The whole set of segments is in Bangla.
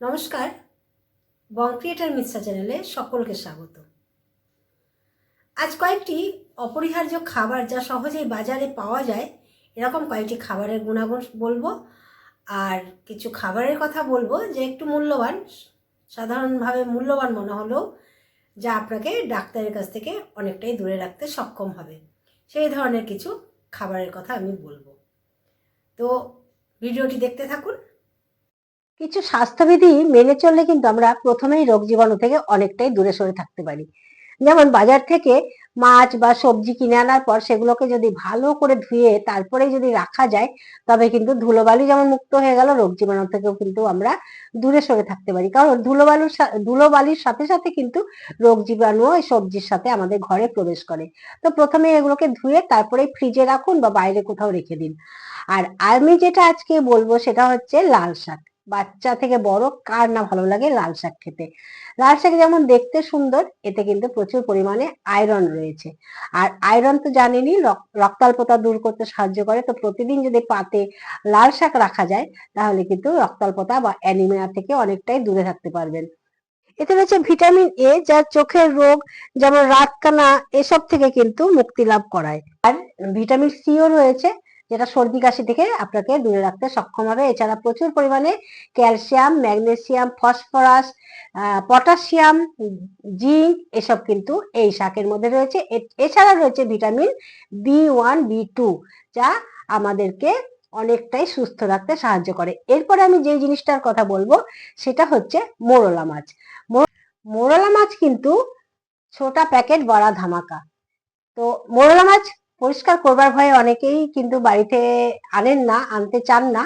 নমস্কার, বং ক্রিয়েটার মিশ্রা চ্যানেলে সকলকে স্বাগত। আজ কয়েকটি অপরিহার্য খাবার যা সহজেই বাজারে পাওয়া যায়, এরকম কয়েকটি খাবারের গুণাগুণ বলব। আর কিছু খাবারের কথা বলব যে একটু মূল্যবান, সাধারণভাবে মূল্যবান মনে হলেও যা আপনাকে ডাক্তারের কাছ থেকে অনেকটাই দূরে রাখতে সক্ষম হবে। সেই ধরনের কিছু খাবারের কথা আমি বলব। তো ভিডিওটি দেখতে থাকুন কিছু স্বাস্থ্যবিধি মেনে চললে কিন্তু আমরা প্রথমেই রোগ জীবাণু থেকে অনেকটাই দূরে সরে থাকতে পারি। যেমন বাজার থেকে মাছ বা সবজি কিনে আনার পর সেগুলোকে যদি ভালো করে ধুয়ে তারপরে যদি রাখা যায়, তবে কিন্তু ধুলোবালি যেমন মুক্ত হয়ে গেল, রোগ জীবাণু থেকেও কিন্তু আমরা দূরে সরে থাকতে পারি। কারণ ধুলোবালুর ধুলোবালির সাথে সাথে কিন্তু রোগ জীবাণু ওই সবজির সাথে আমাদের ঘরে প্রবেশ করে। তো প্রথমে এগুলোকে ধুয়ে তারপরে ফ্রিজে রাখুন বা বাইরে কোথাও রেখে দিন। আর আমি যেটা আজকে বলব সেটা হচ্ছে লাল শাক। বাচ্চা থেকে বড় কার না ভালো লাগে লাল শাক খেতে। লাল শাক যেমন দেখতে সুন্দর, এতে কিন্তু প্রচুর পরিমাণে আয়রন রয়েছে। আর আয়রন তো জানেনই, রক- রক্তাল্পতা দূর করতে সাহায্য করে। তো প্রতিদিন যদি পাতে লাল শাক রাখা যায়, তাহলে কিন্তু রক্তাল্পতা বা অ্যানিমিয়া থেকে অনেকটাই দূরে থাকতে পারবেন। এতে রয়েছে ভিটামিন এ যা চোখের রোগ, যেমন রাতকানা, এসব থেকে কিন্তু মুক্তি লাভ করায়। আর ভিটামিন সিও রয়েছে। যেটা সর্দি কাশি থেকে আপনাকে দূরে রাখতে সক্ষম হবে। এছাড়া প্রচুর পরিমাণে calcium, magnesium, phosphorus potassium, zinc এসব কিন্তু এই শাকের মধ্যে রয়েছে। এছাড়া রয়েছে vitamin B one, B two, যা আমাদেরকে অনেকটাই সুস্থ রাখতে সাহায্য করে। এরপরে আমি যে জিনিসটার কথা বলব, সেটা হচ্ছে মোরলা মাছ। মোরলা মাছ কিন্তু ছোটা প্যাকেট বড়া ধামাকা। তো মোরলা মাছ পরিষ্কার করবার ভয়ে অনেকেই কিন্তু বাড়িতে আনেন না, আনতে চান না।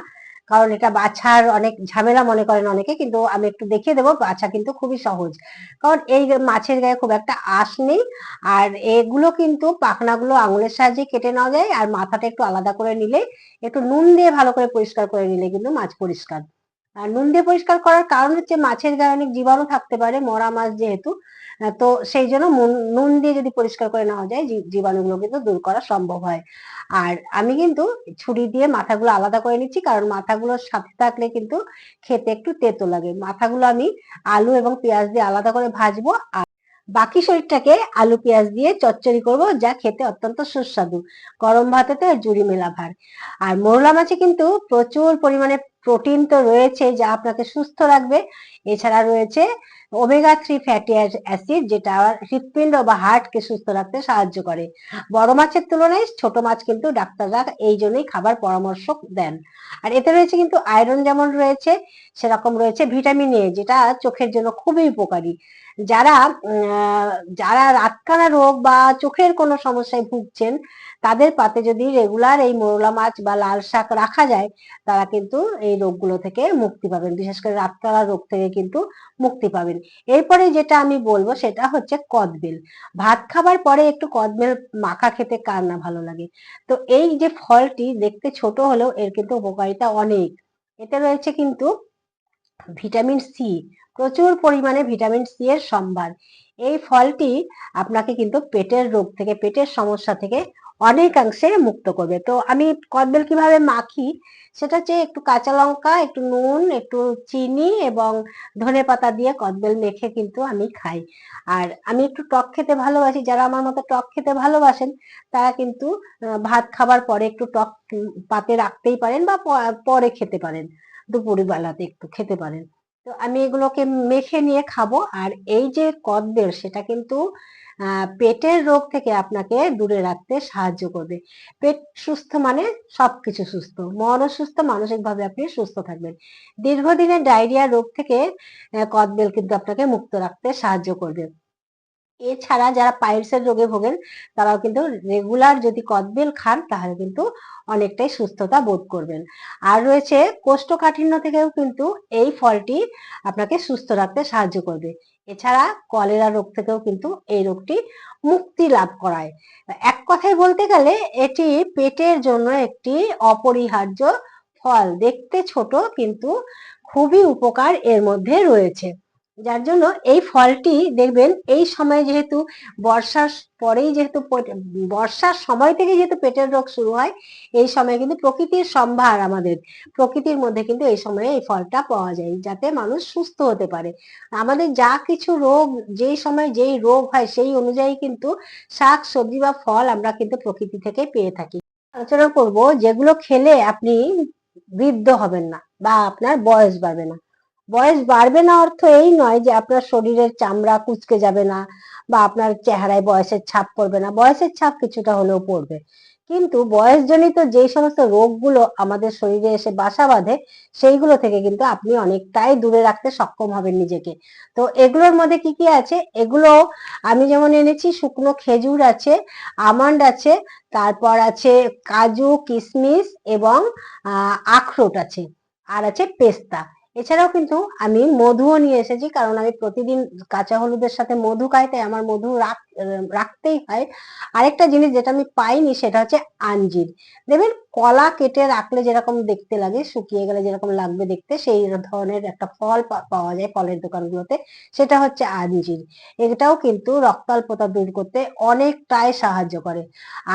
কারণ এটা বাছার অনেক ঝামেলা মনে করেন অনেকে, কিন্তু আমি একটু দেখিয়ে দেবো, বাছা কিন্তু খুবই সহজ। কারণ এই মাছের গায়ে খুব একটা আঁশ নেই, আর এগুলো কিন্তু পাখনাগুলো আঙুলের সাহায্যে কেটে নেওয়া যায়, আর মাথাটা একটু আলাদা করে নিলে, একটু নুন দিয়ে ভালো করে পরিষ্কার করে নিলে কিন্তু মাছ পরিষ্কার। আর নুন দিয়ে পরিষ্কার করার কারণ হচ্ছে মাছের গায়ে অনেক জীবাণু থাকতে পারে, মরা মাছ যেহেতু। তো সেই জন্য নুন দিয়ে যদি পরিষ্কার করে নেওয়া যায় জীবাণুগুলো কিন্তু দূর করা সম্ভব হয়। আর আমি কিন্তু ছুরি দিয়ে মাথাগুলো আলাদা করে নিচ্ছি, কারণ মাথাগুলোর সাথে থাকলে কিন্তু খেতে একটু তেতো লাগে। মাথাগুলো আমি আলু এবং পেঁয়াজ দিয়ে আলাদা করে ভাজবো, আর বাকি শরীরটাকে আলু, পেঁয়াজ দিয়ে চচ্চড়ি করব, যা খেতে অত্যন্ত সুস্বাদু। গরম ভাতেতে জুড়ি মেলা ভার। আর মোরলা মাছে কিন্তু প্রচুর পরিমাণে প্রোটিন তো রয়েছে যা আপনাকে সুস্থ রাখবে। এছাড়া রয়েছে ওমেগা থ্রি ফ্যাটি অ্যাসিড যেটা হৃৎপিণ্ড বা হার্টকে সুস্থ রাখতে সাহায্য করে। বড় মাছের তুলনায় ছোট মাছ কিন্তু ডাক্তাররা এই জন্যই খাবার পরামর্শ দেন। আর এতে রয়েছে কিন্তু আয়রন যেমন রয়েছে, সেরকম রয়েছে ভিটামিন এ যেটা চোখের জন্য খুবই উপকারী। যারা যারা রাতকানা রোগ বা চোখের কোনো সমস্যায় ভুগছেন, তাদের পাতে যদি রেগুলার এই মোরলা মাছ বা লাল শাক রাখা যায়, তারা কিন্তু এই রোগগুলো থেকে মুক্তি পাবেন। বিশেষ করে রাতকানা রোগ থেকে কিন্তু মুক্তি পাবেন। এরপরে যেটা আমি বলব সেটা হচ্ছে কদবেল। ভাত খাবার পরে একটু কদবেল মাখা খেতে কার না ভালো লাগে? তো এই যে ফলটি দেখতে ছোট হলেও এর কিন্তু উপকারিতা অনেক। এতে রয়েছে কিন্তু ভিটামিন সি। প্রচুর পরিমাণে ভিটামিন সি এর সম্ভার। এই ফলটি আপনাকে কিন্তু পেটের রোগ থেকে, পেটের সমস্যা থেকে অনেকাংশে মুক্ত করবে। তো আমি কদবেল কীভাবে মাখি? সেটা হচ্ছে একটু কাঁচা লঙ্কা, একটু নুন, একটু চিনি এবং ধনে পাতা দিয়ে কদবেল মেখে কিন্তু আমি খাই। আর আমি একটু টক খেতে ভালোবাসি। যারা আমার মতো টক খেতে ভালোবাসেন, তারা কিন্তু ভাত খাবার পরে একটু টক পাতে রাখতেই পারেন বা পরে খেতে পারেন। দুপুর বেলাতে একটু খেতে পারেন। তো আমি এগুলোকে মেখে নিয়ে খাব। আর এই যে কদবেল, সেটা কিন্তু পেটের রোগ থেকে আপনাকে দূরে রাখতে সাহায্য করবে। পেট সুস্থ মানে সবকিছু সুস্থ। মনও সুস্থ মানসিক ভাবে আপনি সুস্থ থাকবেন। দীর্ঘদিনের ডায়রিয়া রোগ থেকে কদবেল কিন্তু আপনাকে মুক্ত রাখতে সাহায্য করবে। এছাড়া যারা পাইলসের রোগে ভোগেন, তারাও কিন্তু রেগুলার যদি কদবেল খান, তাহলে কিন্তু অনেকটাই সুস্থতা বোধ করবেন। আর রয়েছে কোষ্ঠকাঠিন্য থেকেও কিন্তু এই ফলটি আপনাকে সুস্থ রাখতে সাহায্য করবে। এছাড়া কলেরা রোগ থেকেও কিন্তু এই রোগটি মুক্তি লাভ করায়। এক কথায় বলতে গেলে এটি পেটের জন্য একটি অপরিহার্য ফল। দেখতে ছোট কিন্তু খুবই উপকার এর মধ্যে রয়েছে। যার জন্য এই ফলটি দেখবেন এই সময়ে যেহেতু বর্ষার পরেই যেহেতু বর্ষার সময় থেকে যেহেতু পেটের রোগ শুরু হয়, এই সময় কিন্তু প্রকৃতির সম্ভার আমাদের, প্রকৃতির মধ্যে কিন্তু এই সময়ে এই ফলটা পাওয়া যায় যাতে মানুষ সুস্থ হতে পারে। আমাদের যা কিছু রোগ, যেই সময় যেই রোগ হয় সেই অনুযায়ী কিন্তু শাক, সবজি বা ফল আমরা কিন্তু প্রকৃতি থেকে পেয়ে থাকি। আলোচনা করব যেগুলো খেলে আপনি বৃদ্ধ হবেন না বা আপনার বয়স বাড়বে না। বয়স বাড়বে না অর্থ এই নয় যে আপনার শরীরের চামড়া কুচকে যাবে না বা আপনার চেহারায় বয়সের ছাপ পড়বে না। বয়সের ছাপ কিছুটা হলেও পড়বে। কিন্তু বয়সজনিত যে সমস্ত রোগগুলো আমাদের শরীরে এসে বাসা বাঁধে, সেইগুলো থেকে কিন্তু আপনি অনেকটাই দূরে রাখতে সক্ষম হবেন নিজেকে। তো এগুলোর মধ্যে কি কি আছে? এগুলো আমি যেমন এনেছি, শুকনো খেজুর আছে, আমন্ড আছে, তারপর আছে কাজু কিশমিশ এবং আখরোট আছে। আর আছে পেস্তা। এছাড়াও কিন্তু আমি মধুও নিয়ে এসেছি, কারণ আমি প্রতিদিন কাঁচা হলুদের সাথে মধু খাই, তাই আমার মধু রাখ রাখতেই হয়। আরেকটা জিনিস যেটা আমি পাইনি সেটা হচ্ছে আঞ্জির। দেখবেন কলা কেটে রাখলে যেরকম দেখতে লাগে, শুকিয়ে গেলে যেরকম লাগবে দেখতে, সেই ধরনের একটা ফল পাওয়া যায় ফলের দোকানগুলোতে, সেটা হচ্ছে আঞ্জির। এটাও কিন্তু রক্তাল্পতা দূর করতে অনেকটাই সাহায্য করে।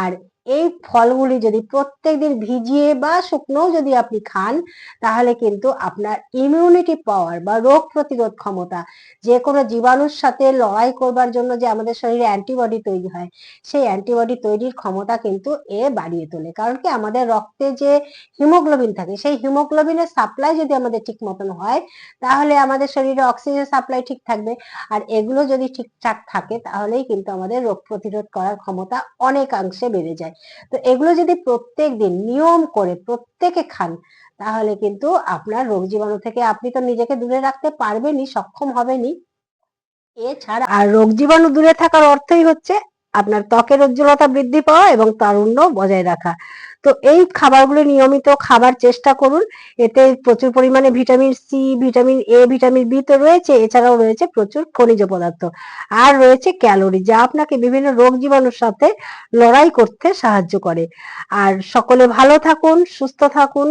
আর এই ফলগুলি যদি প্রত্যেকদিন ভিজিয়ে বা শুকনো যদি আপনি খান, তাহলে কিন্তু আপনার ইমিউনিটি পাওয়ার বা রোগ প্রতিরোধ ক্ষমতা যে কোনো জীবাণুর সাথে লড়াই করবার জন্য যে আমাদের শরীরে অ্যান্টিবডি তৈরি হয়। সেই অ্যান্টিবডি তৈরির ক্ষমতা কিন্তু এ বাড়িয়ে তোলে। কারণ কি আমাদের রক্তে যে হিমোগ্লোবিন থাকে, সেই হিমোগ্লোবিনের সাপ্লাই যদি আমাদের ঠিক মতন হয়, তাহলে আমাদের শরীরে অক্সিজেন সাপ্লাই ঠিক থাকবে। আর এগুলো যদি ঠিকঠাক থাকে, তাহলেই কিন্তু আমাদের রোগ প্রতিরোধ করার ক্ষমতা অনেকাংশে বেড়ে যায়। তো এগুলো যদি প্রত্যেক দিন নিয়ম করে প্রত্যেকে খান, তাহলে কিন্তু আপনার রোগ জীবাণু থেকে আপনি তো নিজেকে দূরে রাখতে পারবেনই, সক্ষম হবেনই। এছাড়া আর রোগ জীবাণু দূরে থাকার অর্থই হচ্ছে আপনার ত্বকের উজ্জ্বলতা বৃদ্ধি পাওয়া এবং তারুণ্য বজায় রাখা। তো এই খাবারগুলো নিয়মিত খাবার চেষ্টা করুন। এতে প্রচুর পরিমাণে vitamin C, vitamin A, vitamin B তো রয়েছে, এছাড়াও রয়েছে প্রচুর খনিজ পদার্থ। আর রয়েছে ক্যালোরি, যা আপনাকে বিভিন্ন রোগ জীবাণুর সাথে লড়াই করতে সাহায্য করে। আর সকলে ভালো থাকুন, সুস্থ থাকুন।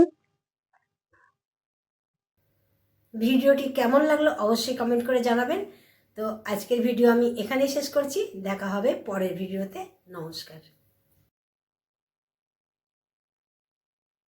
ভিডিওটি কেমন লাগল অবশ্যই কমেন্ট করে জানাবেন। তো আজকের ভিডিও আমি এখানেই শেষ করছি। দেখা হবে পরের ভিডিওতে। নমস্কার।